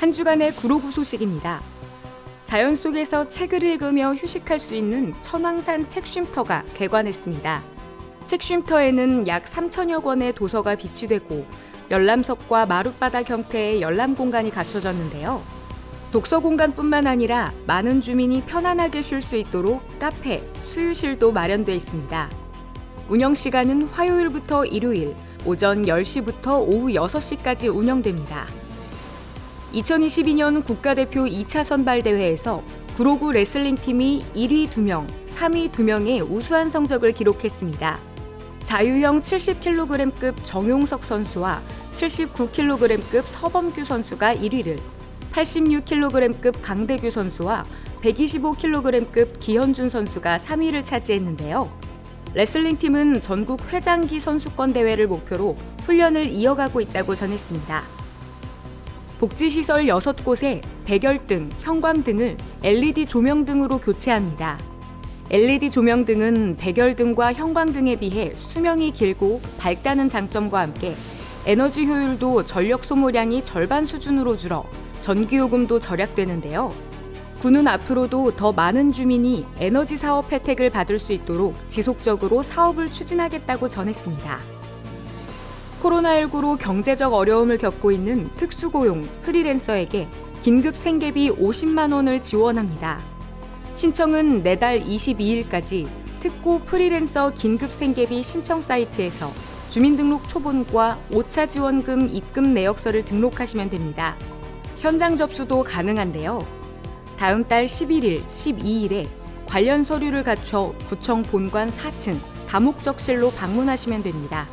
한 주간의 구로구 소식입니다. 자연 속에서 책을 읽으며 휴식할 수 있는 천왕산 책쉼터가 개관했습니다. 책쉼터에는 약 3천여 권의 도서가 비치되고 열람석과 마룻바닥 형태의 열람 공간이 갖춰졌는데요. 독서 공간뿐만 아니라 많은 주민이 편안하게 쉴 수 있도록 카페, 수유실도 마련돼 있습니다. 운영 시간은 화요일부터 일요일 오전 10시부터 오후 6시까지 운영됩니다. 2022년 국가대표 2차 선발대회에서 구로구 레슬링팀이 1위 2명, 3위 2명의 우수한 성적을 기록했습니다. 자유형 70kg급 정용석 선수와 79kg급 서범규 선수가 1위를, 86kg급 강대규 선수와 125kg급 기현준 선수가 3위를 차지했는데요. 레슬링팀은 전국 회장기 선수권 대회를 목표로 훈련을 이어가고 있다고 전했습니다. 복지시설 6곳에 백열등, 형광 등을 LED 조명 등으로 교체합니다. LED 조명 등은 백열등과 형광 등에 비해 수명이 길고 밝다는 장점과 함께 에너지 효율도 전력 소모량이 절반 수준으로 줄어 전기요금도 절약되는데요. 군은 앞으로도 더 많은 주민이 에너지 사업 혜택을 받을 수 있도록 지속적으로 사업을 추진하겠다고 전했습니다. 코로나19로 경제적 어려움을 겪고 있는 특수고용 프리랜서에게 긴급 생계비 50만 원을 지원합니다. 신청은 내달 22일까지 특고 프리랜서 긴급 생계비 신청 사이트에서 주민등록 초본과 5차 지원금 입금 내역서를 등록하시면 됩니다. 현장 접수도 가능한데요. 다음 달 11일, 12일에 관련 서류를 갖춰 구청 본관 4층 다목적실로 방문하시면 됩니다.